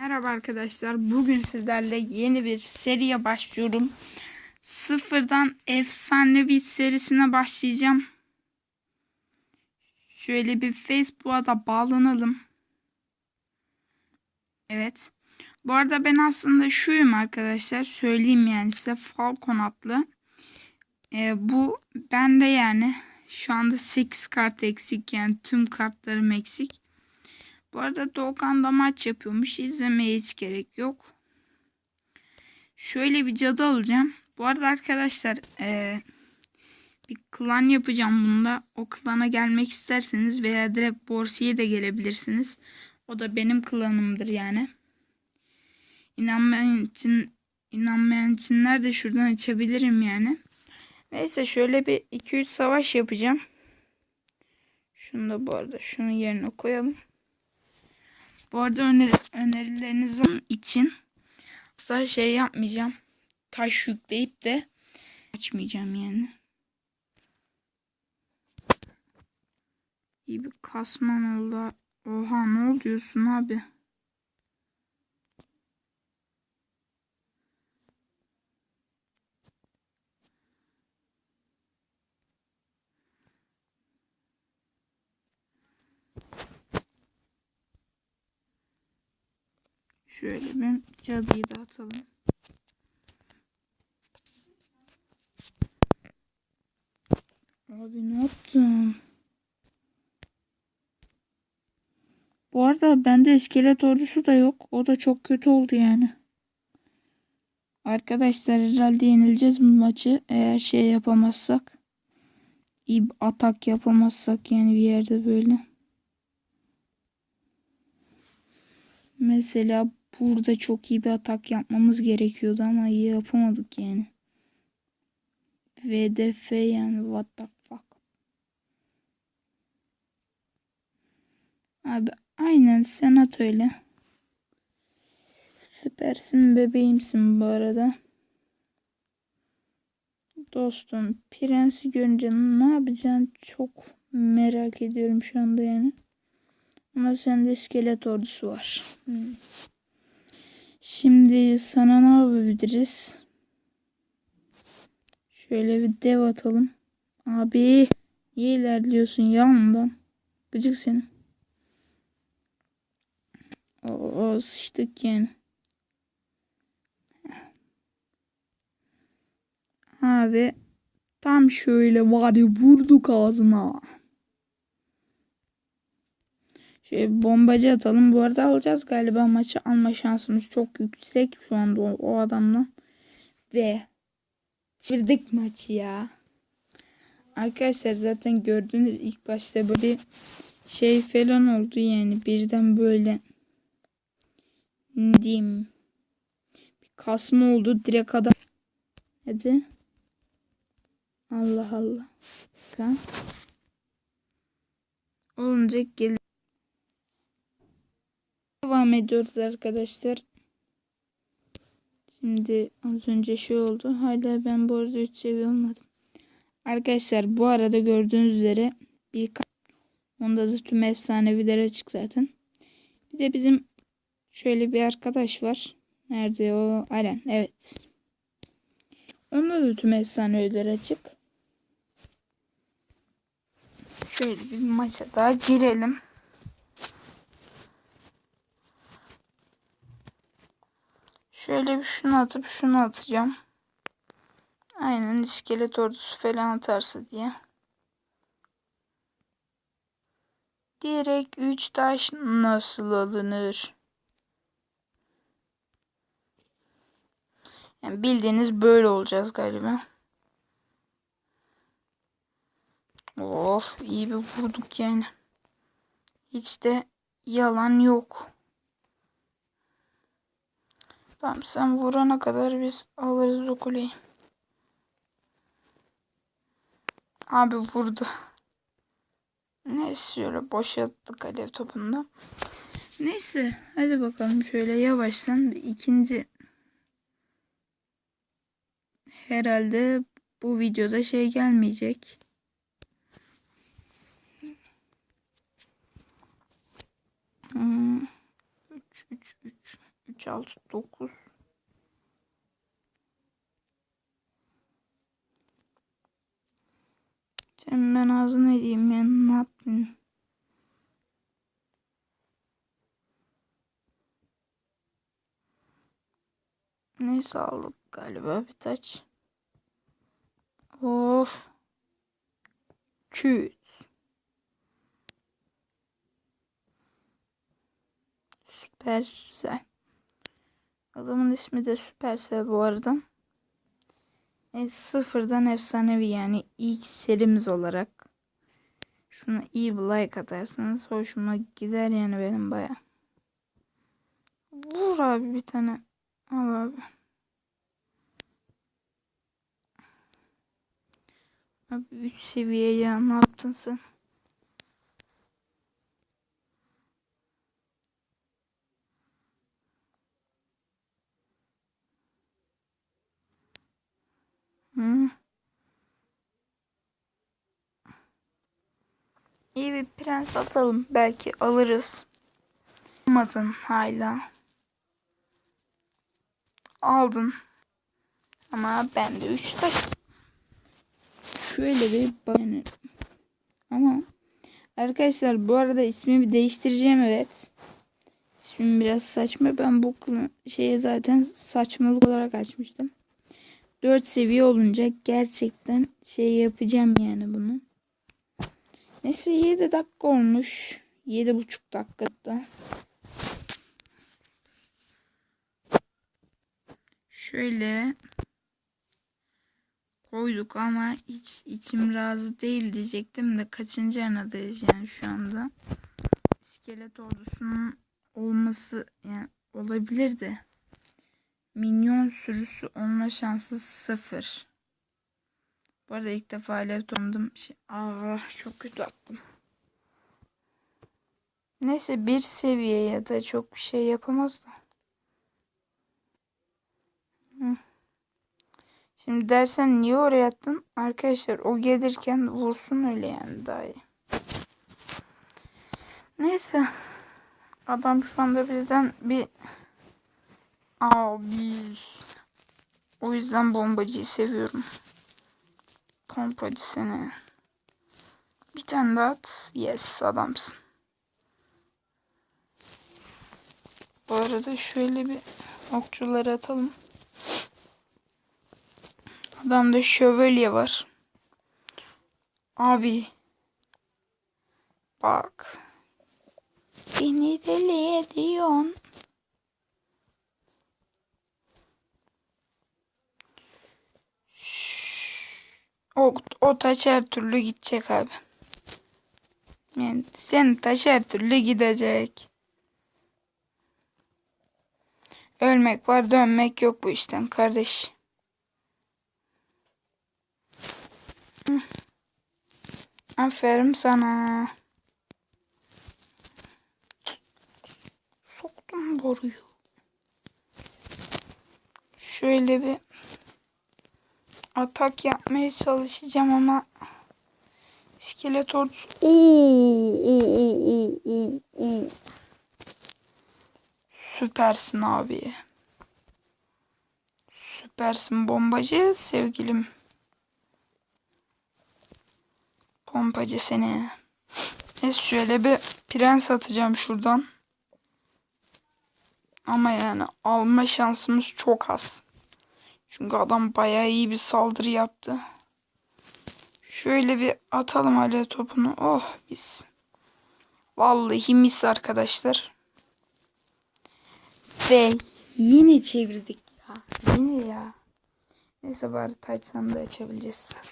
Merhaba arkadaşlar. Bugün sizlerle yeni bir seriye başlıyorum. Sıfırdan efsanevi serisine başlayacağım. Şöyle bir Facebook'a da bağlanalım. Evet. Bu arada ben aslında şuyum arkadaşlar. Söyleyeyim yani size Falcon adlı. Ee, bu bende yani şu anda 8 kart eksik yani tüm kartlarım eksik. Bu arada Doğukan da maç yapıyormuş. İzlemeye hiç gerek yok. Şöyle bir cadı alacağım. Bu arada arkadaşlar eee, bir klan yapacağım bunda. O klana gelmek isterseniz veya direkt Borsi'ye de gelebilirsiniz. O da benim klanımdır yani. İnanmayan için inanmayan içinler de şuradan açabilirim yani. Neyse şöyle bir 2-3 savaş yapacağım. Şunu da bu arada şunun yerine koyalım. Bu arada öneri, önerileriniz için asla şey yapmayacağım. Taş yükleyip de açmayacağım yani. İyi bir kasman oldu. Oha ne oluyorsun abi? Şöyle bir cadıyı da atalım. Abi ne yaptın? Bu arada bende iskelet ordusu da yok. O da çok kötü oldu yani. Arkadaşlar herhalde yenileceğiz bu maçı. Eğer şey yapamazsak. İyi bir atak yapamazsak yani bir yerde böyle. Mesela burada çok iyi bir atak yapmamız gerekiyordu ama iyi yapamadık yani. VDF yani what the fuck. Abi aynen sen at öyle. Süpersin bebeğimsin bu arada. Dostum prensi görünce ne yapacaksın çok merak ediyorum şu anda yani. Ama sende iskelet ordusu var. Hmm. Şimdi sana ne yapabiliriz? Şöyle bir dev atalım. Abi niye ilerliyorsun ya ondan? Gıcık senin. Oo sıçtık yani. Abi tam şöyle var ya vurduk ağzına. Şöyle bombacı atalım. Bu arada alacağız galiba. Maçı alma şansımız çok yüksek şu anda o, o adamla. Ve çevirdik maçı ya. Arkadaşlar zaten gördüğünüz ilk başta böyle şey falan oldu yani. Birden böyle ne diyeyim. Bir kasma oldu. Direkt adam hadi. Allah Allah. Olunca gel devam ediyoruz arkadaşlar şimdi az önce şey oldu hala ben bu arada 3 seviye olmadım arkadaşlar bu arada gördüğünüz üzere bir onda da tüm efsaneviler açık zaten bir de bizim Şöyle bir arkadaş var. Nerede o? Aren. Evet. Onda da tüm efsaneler açık. Şöyle bir maça daha girelim. Şöyle bir şunu atıp şunu atacağım. Aynen iskelet ordusu falan atarsa diye. Direkt 3 taş nasıl alınır? Yani bildiğiniz böyle olacağız galiba. Of iyi bir vurduk yani. Hiç de yalan yok. Tamam sen vurana kadar biz alırız o kuleyi. Abi vurdu. Neyse şöyle boşalttık alev topunda. Neyse hadi bakalım şöyle yavaştan ikinci herhalde bu videoda şey gelmeyecek. Hmm. 3 3 3 5, 6, 9. Sen ben ağzına edeyim yani ne yapayım? Neyse aldık galiba bir taç. Of. Küt. Süpersel. Adamın ismi de Süpersel bu arada. E, sıfırdan efsanevi yani ilk serimiz olarak. Şuna iyi bir like atarsanız hoşuma gider yani benim baya. Vur abi bir tane. Al abi. Abi 3 seviye ya ne yaptın sen? Hı. İyi bir prens atalım. Belki alırız. Almadın hala. Aldın. Ama ben de 3 taş. Şöyle bir yani. Ama arkadaşlar bu arada ismimi değiştireceğim evet. İsmim biraz saçma. Ben bu şeyi zaten saçmalık olarak açmıştım. 4 seviye olunca gerçekten şey yapacağım yani bunu. Neyse 7 dakika olmuş. 7,5 dakikada. Şöyle koyduk ama hiç içim razı değil diyecektim de kaçıncı anadayız yani şu anda. İskelet ordusunun olması yani olabilir de minyon sürüsü olma şansı sıfır. Bu arada ilk defa alev tonladım. Şey, ah çok kötü attım. Neyse bir seviye ya da çok bir şey yapamaz da. Şimdi dersen niye oraya attın? Arkadaşlar o gelirken vursun öyle yani daha iyi. Neyse. Adam şu anda bizden bir Abi. O yüzden bombacıyı seviyorum. Pompacı seni. Bir tane daha at. Yes adamsın. Bu arada şöyle bir okçuları atalım. Adamda şövalye var. Abi. Bak. Beni deli ediyorsun. O, o taş her türlü gidecek abi. Yani sen taş her türlü gidecek. Ölmek var dönmek yok bu işten kardeş. Hı. Aferin sana. Soktum boruyu. Şöyle bir atak yapmaya çalışacağım ama iskelet ordusu oo, süpersin abi. Süpersin bombacı sevgilim. Pompacı seni. Neyse şöyle bir prens atacağım şuradan. Ama yani alma şansımız çok az çünkü adam bayağı iyi bir saldırı yaptı. Şöyle bir atalım alev topunu. Oh biz. Vallahi mis arkadaşlar. Ve yine çevirdik ya. Yine ya. Neyse bari taç sandığı açabileceğiz.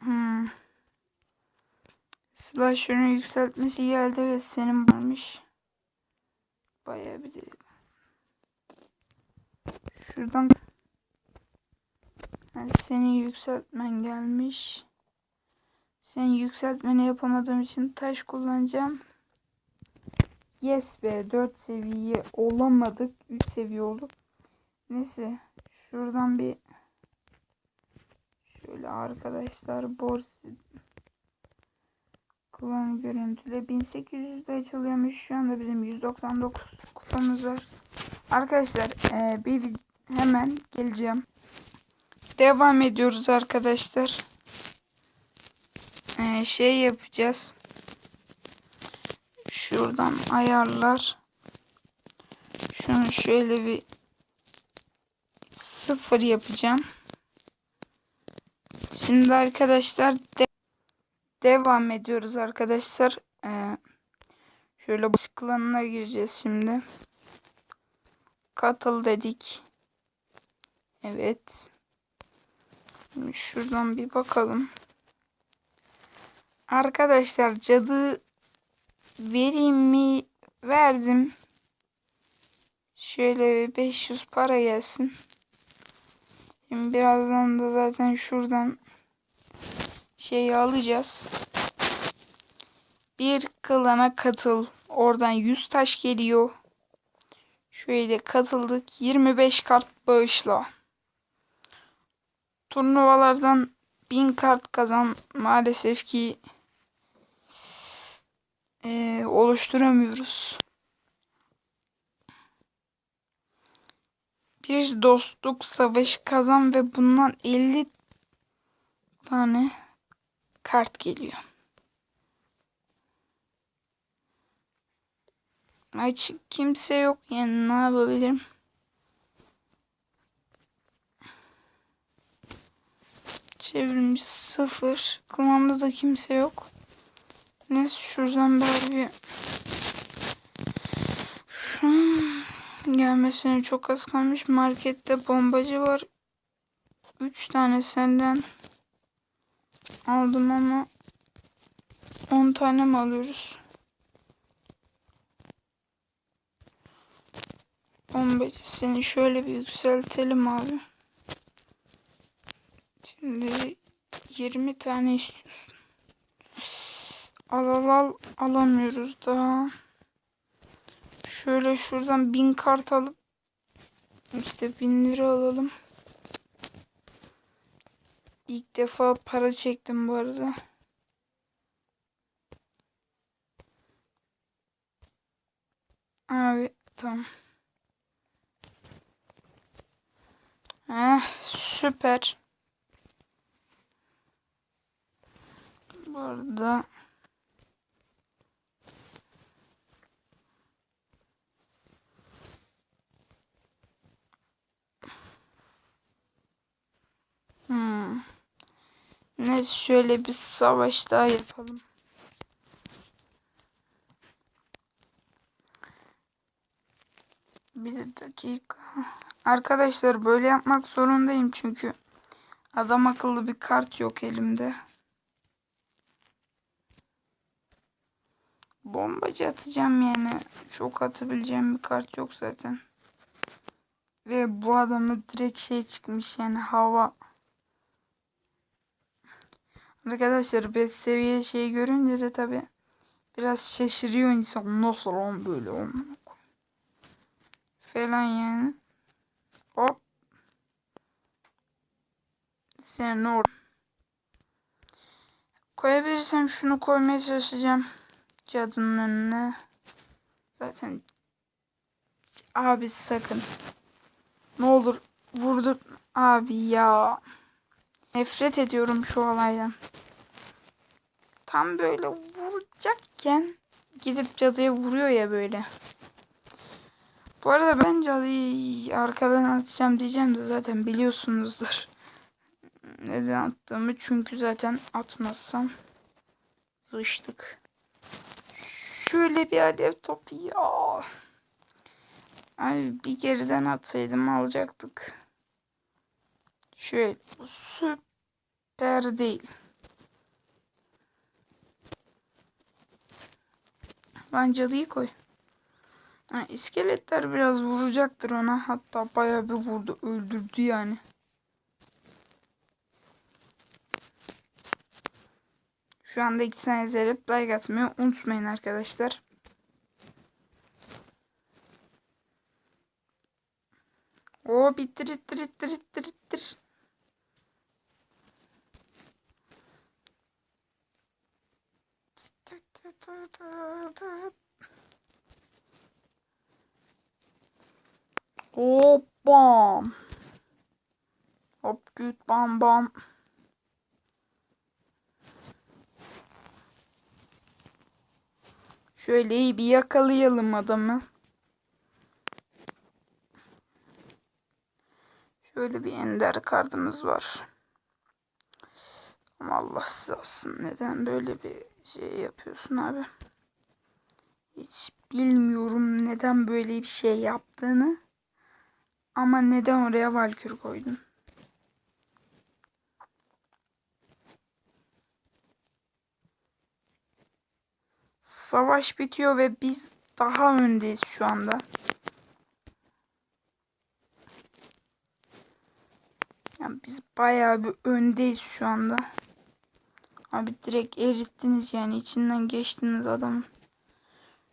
Hmm. Slasher'ın yükseltmesi geldi ve senin varmış. Bayağı bir dedik. Şuradan yani senin yükseltmen gelmiş. Senin yükseltmeni yapamadığım için taş kullanacağım. Yes be 4 seviye olamadık. 3 seviye olduk. Neyse şuradan bir Şöyle arkadaşlar borsi kullanım görüntüle 1800'de açılıyormuş. Şu anda bizim 199 kupamız var. Arkadaşlar e, bir hemen geleceğim. Devam ediyoruz arkadaşlar. E, şey yapacağız. Şuradan ayarlar. Şunu şöyle bir sıfır yapacağım. Şimdi arkadaşlar de- devam ediyoruz arkadaşlar. Ee, şöyle klanına gireceğiz şimdi. Katıl dedik. Evet. Şimdi şuradan bir bakalım. Arkadaşlar cadı vereyim mi? Verdim. Şöyle 500 para gelsin. Şimdi birazdan da zaten şuradan şeyi alacağız. Bir klana katıl. Oradan 100 taş geliyor. Şöyle katıldık. 25 kart bağışla. Turnuvalardan 1000 kart kazan. Maalesef ki eee, oluşturamıyoruz. Bir dostluk savaşı kazan ve bundan 50 tane kart geliyor. Aç kimse yok yani ne yapabilirim? Çevrimci sıfır. Klanda da kimse yok. Neyse şuradan bari bir şu gelmesine çok az kalmış. Markette bombacı var. Üç tane senden aldım ama 10 tane mi alıyoruz? 15 seni şöyle bir yükseltelim abi. Şimdi 20 tane istiyorsun. Al al al alamıyoruz daha. Şöyle şuradan 1000 kart alıp işte 1000 lira alalım. İlk defa para çektim bu arada. Abi tamam. Eh, süper. Bu arada Hmm. Neyse şöyle bir savaş daha yapalım. Bir dakika. Arkadaşlar böyle yapmak zorundayım çünkü adam akıllı bir kart yok elimde. Bombacı atacağım yani. Çok atabileceğim bir kart yok zaten. Ve bu adamı direkt şey çıkmış yani hava. Arkadaşlar bet seviye şey görünce de tabi biraz şaşırıyor insan. Nasıl on böyle on falan yani. Hop. Sen or. Koyabilirsem şunu koymaya çalışacağım. Cadının önüne. Zaten abi sakın. Ne olur vurdur abi ya. Nefret ediyorum şu olaydan. Tam böyle vuracakken gidip cadıya vuruyor ya böyle. Bu arada ben cadıyı arkadan atacağım diyeceğim de zaten biliyorsunuzdur. Neden attığımı çünkü zaten atmazsam sıçtık. Şöyle bir alev topu ya. Ay bir geriden atsaydım alacaktık. Şöyle süper değil. Lan cadıyı koy. Ha, iskeletler biraz vuracaktır ona. Hatta bayağı bir vurdu. Öldürdü yani. Şu anda iki tane izleyip like atmayı unutmayın arkadaşlar. O bittir ittir ittir ittir ittir. Hop bam. Hop güt bam bam. Şöyle iyi bir yakalayalım adamı. Şöyle bir ender kartımız var. Ama Allah size alsın. Neden böyle bir şey yapıyorsun abi? Hiç bilmiyorum neden böyle bir şey yaptığını. Ama neden oraya valkür koydun? Savaş bitiyor ve biz daha öndeyiz şu anda. Yani biz bayağı bir öndeyiz şu anda. Abi direkt erittiniz yani içinden geçtiniz adamın.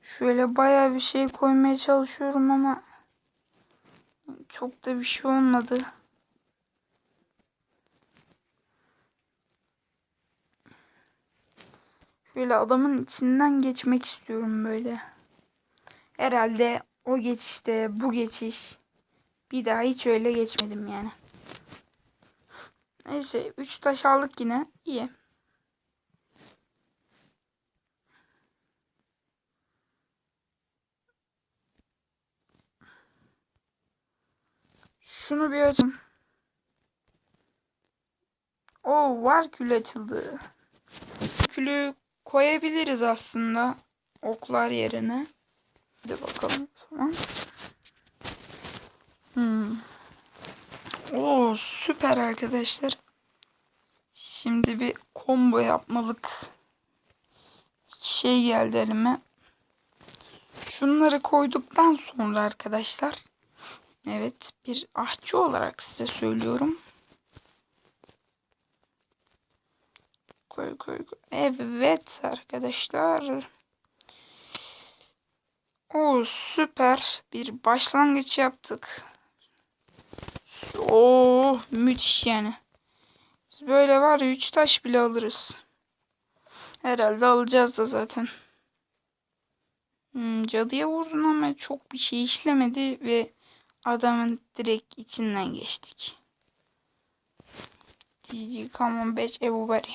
Şöyle bayağı bir şey koymaya çalışıyorum ama çok da bir şey olmadı. Şöyle adamın içinden geçmek istiyorum böyle. Herhalde o geçişte bu geçiş bir daha hiç öyle geçmedim yani. Neyse 3 taş aldık yine. İyi. Şunu bir açayım. Oo var kül açıldı. Külü koyabiliriz aslında oklar yerine. Hadi bakalım o zaman. Hmm. Oo süper arkadaşlar. Şimdi bir combo yapmalık şey geldi elime. Şunları koyduktan sonra arkadaşlar. Evet bir ahçı olarak size söylüyorum. Koy koy koy. Evet arkadaşlar. O süper bir başlangıç yaptık. Oo müthiş yani. Biz böyle var ya 3 taş bile alırız. Herhalde alacağız da zaten. Hmm, cadıya vurdun ama çok bir şey işlemedi ve adamın direkt içinden geçtik. GG come on bitch everybody.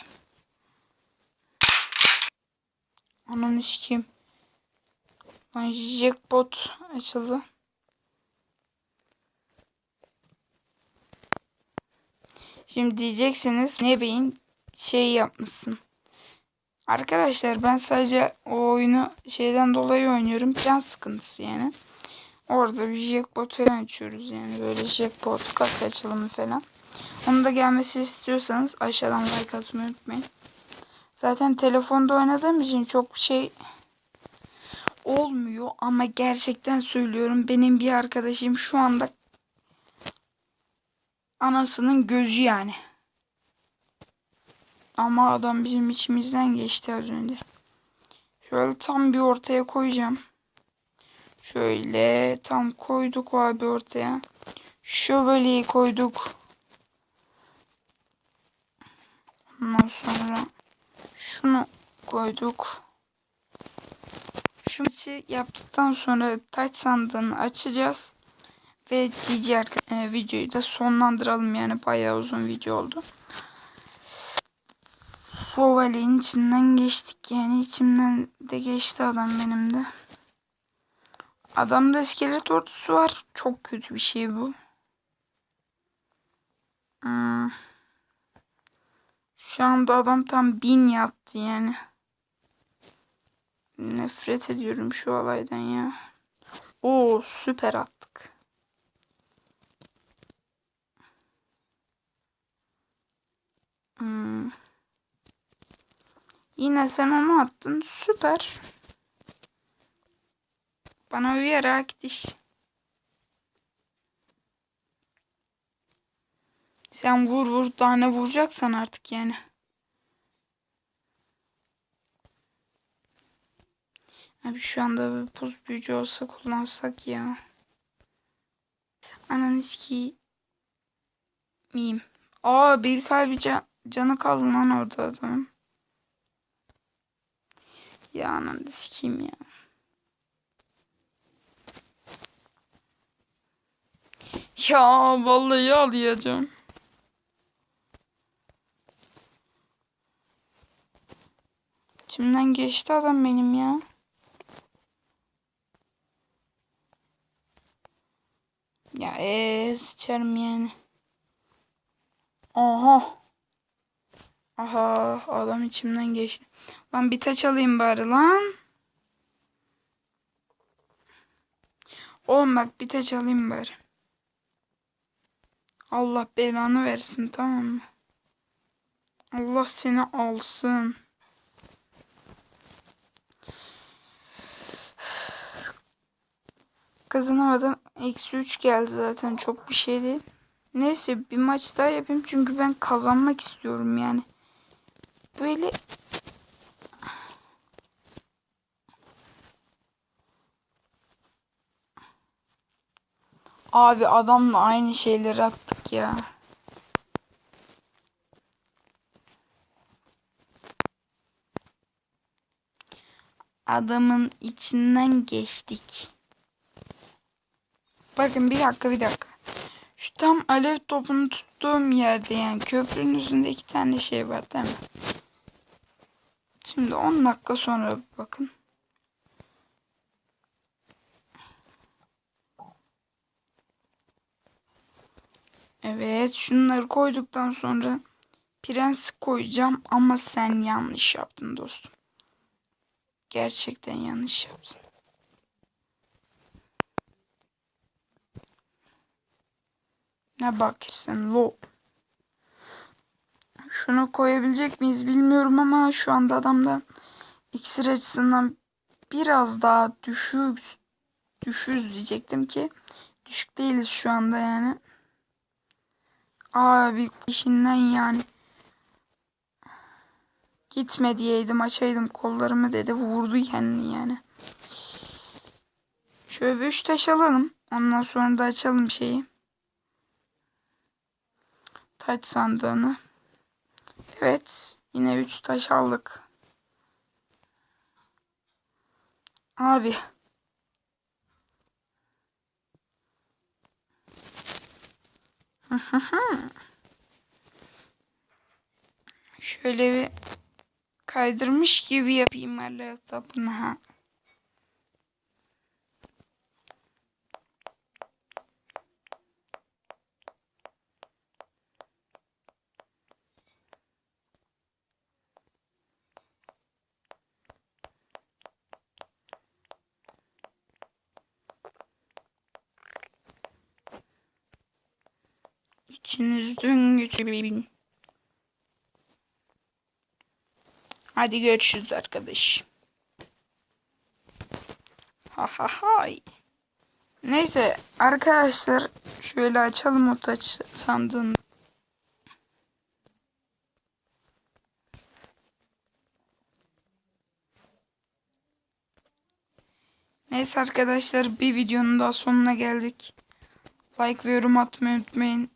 Ananı sikeyim. Lan jackpot açıldı. Şimdi diyeceksiniz ne beyin şey yapmışsın. Arkadaşlar ben sadece o oyunu şeyden dolayı oynuyorum. Plan sıkıntısı yani. Orada bir jackpot falan açıyoruz yani. Böyle jackpot kas açılımı falan. Onu da gelmesi istiyorsanız aşağıdan like atmayı unutmayın. Zaten telefonda oynadığım için çok şey olmuyor ama gerçekten söylüyorum benim bir arkadaşım şu anda anasının gözü yani. Ama adam bizim içimizden geçti az önce. Şöyle tam bir ortaya koyacağım. Şöyle tam koyduk abi ortaya. Şövalyeyi koyduk. Ondan sonra şunu koyduk. Şu maçı yaptıktan sonra taç sandığını açacağız. Ve GG e, videoyu da sonlandıralım yani bayağı uzun video oldu. Şövalyenin içinden geçtik yani içimden de geçti adam benim de. Adamda iskelet ordusu var. Çok kötü bir şey bu. Hmm. Şu anda adam tam bin yaptı yani. Nefret ediyorum şu olaydan ya. Oo süper attık. Hmm. Yine sen onu attın. Süper. Bana uyarak diş. Sen vur vur daha ne vuracaksan artık yani. Abi şu anda bir buz büyücü olsa kullansak ya. Ananız ki miyim? Aa bir kalbi can, canı kaldı lan orada adamın. Ya ananı sikeyim ya. Ya vallahi ağlayacağım. İçimden geçti adam benim ya. Ya eee sıçarım yani. Aha. Aha adam içimden geçti. Lan bir taç alayım bari lan. Oğlum bak bir taç alayım bari. Allah belanı versin tamam mı? Allah seni alsın. Kazanamadım. Eksi 3 geldi zaten. Çok bir şey değil. Neyse bir maç daha yapayım. Çünkü ben kazanmak istiyorum yani. Böyle Abi adamla aynı şeyleri attık ya. Adamın içinden geçtik. Bakın bir dakika bir dakika. Şu tam alev topunu tuttuğum yerde yani köprünün üstünde iki tane şey var değil mi? Şimdi 10 dakika sonra bakın. Evet şunları koyduktan sonra prens koyacağım ama sen yanlış yaptın dostum. Gerçekten yanlış yaptın. Ne bakırsın lo. Şunu koyabilecek miyiz bilmiyorum ama şu anda adamdan iksir açısından biraz daha düşük düşüz diyecektim ki düşük değiliz şu anda yani. Abi işinden yani. Gitme diyeydim açaydım kollarımı dedi vurdu kendini yani. Şöyle bir üç taş alalım. Ondan sonra da açalım şeyi. Taç sandığını. Evet. Yine üç taş aldık. Abi. Şöyle bir kaydırmış gibi yapayım her laptopunu ha. İçinizden geçebilin. Hadi görüşürüz arkadaş. Ha ha hay. Neyse arkadaşlar şöyle açalım o taç sandığını. Neyse arkadaşlar bir videonun daha sonuna geldik. Like ve yorum atmayı unutmayın.